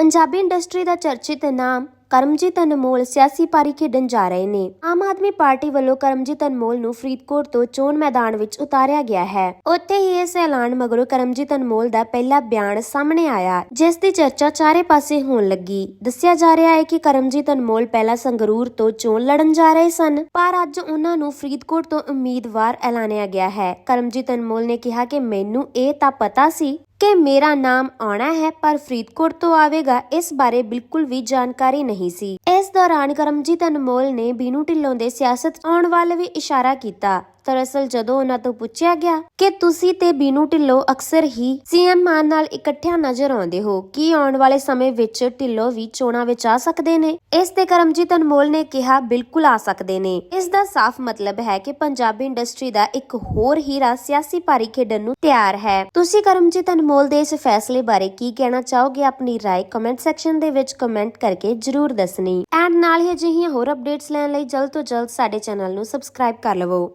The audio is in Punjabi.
ਪੰਜਾਬੀ ਇੰਡਸਟਰੀ ਦਾ ਚਰਚਿਤ ਨਾਮ ਕਰਮਜੀਤ ਅਨਮੋਲ ਸਿਆਸੀ ਪਾਰੀ ਖੇਡਣ ਜਾ ਰਹੇ ਨੇ। ਆਮ ਆਦਮੀ ਪਾਰਟੀ ਵੱਲੋਂ ਕਰਮਜੀਤ ਅਨਮੋਲ ਨੂੰ ਫਰੀਦਕੋਟ ਤੋਂ ਚੋਣ ਮੈਦਾਨ ਵਿੱਚ ਉਤਾਰਿਆ ਗਿਆ ਹੈ। ਉੱਥੇ ਹੀ ਇਸ ਐਲਾਨ ਮਗਰੋਂ ਕਰਮਜੀਤ ਅਨਮੋਲ ਦਾ ਪਹਿਲਾ ਬਿਆਨ ਸਾਹਮਣੇ ਆਇਆ, ਜਿਸ ਦੀ ਚਰਚਾ ਚਾਰੇ ਪਾਸੇ ਹੋਣ ਲੱਗੀ। ਦੱਸਿਆ ਜਾ ਰਿਹਾ ਹੈ ਕਿ ਕਰਮਜੀਤ ਅਨਮੋਲ ਪਹਿਲਾਂ ਸੰਗਰੂਰ ਤੋਂ ਚੋਣ ਲੜਨ ਜਾ ਰਹੇ ਸਨ, ਪਰ ਅੱਜ ਉਹਨਾਂ ਨੂੰ ਫਰੀਦਕੋਟ ਤੋਂ ਉਮੀਦਵਾਰ ਐਲਾਨਿਆ ਗਿਆ ਹੈ। ਕਰਮਜੀਤ ਅਨਮੋਲ ਨੇ ਕਿਹਾ ਕਿ ਮੈਨੂੰ ਇਹ ਤਾਂ ਪਤਾ ਸੀ ਕਿ ਮੇਰਾ ਨਾਮ ਆਉਣਾ ਹੈ, ਪਰ ਫਰੀਦਕੋਟ ਤੋਂ ਆਵੇਗਾ, ਇਸ ਬਾਰੇ ਬਿਲਕੁਲ ਵੀ ਜਾਣਕਾਰੀ ਨਹੀਂ ਸੀ। ਇਸ ਦੌਰਾਨ ਕਰਮਜੀਤ ਅਨਮੋਲ ਨੇ ਬੀਨੂ ਢਿੱਲੋਂ ਦੇ ਸਿਆਸਤ ਆਉਣ ਵੱਲ ਵੀ ਇਸ਼ਾਰਾ ਕੀਤਾ। ਦਰਅਸਲ ਜਦੋਂ ਉਹਨਾਂ ਤੋਂ ਪੁੱਛਿਆ ਗਿਆ ਕਿ ਤੁਸੀਂ ਤੇ ਬੀਨੂ ਢਿੱਲੋਂ ਅਕਸਰ ਹੀ ਸੀਐਮ ਮਾਨ ਨਾਲ ਇਕੱਠਿਆਂ ਨਜ਼ਰ ਆਉਂਦੇ ਹੋ ਕੀ ਆਉਣ ਵਾਲੇ ਸਮੇਂ ਵਿੱਚ ਢਿੱਲੋਂ ਵੀ ਚੋਣਾਂ ਵਿੱਚ ਆ ਸਕਦੇ ਨੇ ਇਸ ਤੇ ਕਰਮਜੀਤ ਅਨਮੋਲ ਨੇ ਕਿਹਾ ਬਿਲਕੁਲ ਆ ਸਕਦੇ ਨੇ ਇਸ ਦਾ ਸਾਫ਼ ਮਤਲਬ ਹੈ ਕਿ ਪੰਜਾਬੀ ਇੰਡਸਟਰੀ ਦਾ ਇੱਕ ਹੋਰ ਹੀਰਾ ਸਿਆਸੀ ਭਾਰੀ ਖੇਡਣ ਨੂੰ ਤਿਆਰ ਹੈ ਤੁਸੀਂ ਕਰਮਜੀਤ ਅਨਮੋਲ ਦੇ ਇਸ ਫੈਸਲੇ ਬਾਰੇ ਕੀ ਕਹਿਣਾ ਚਾਹੋਗੇ ਆਪਣੀ رائے ਕਮੈਂਟ ਸੈਕਸ਼ਨ ਦੇ ਵਿੱਚ ਕਮੈਂਟ ਕਰਕੇ ਜਰੂਰ ਦੱਸਣੀ ਐਂਡ ਨਾਲ ਹੀ ਅਜਿਹੀਆਂ ਹੋਰ ਅਪਡੇਟਸ ਲੈਣ ਲਈ ਜਲਦ ਤੋਂ ਜਲਦ ਸਾਡੇ ਚੈਨਲ ਨੂੰ ਸਬਸਕ੍ਰਾਈਬ ਕਰ ਲਵੋ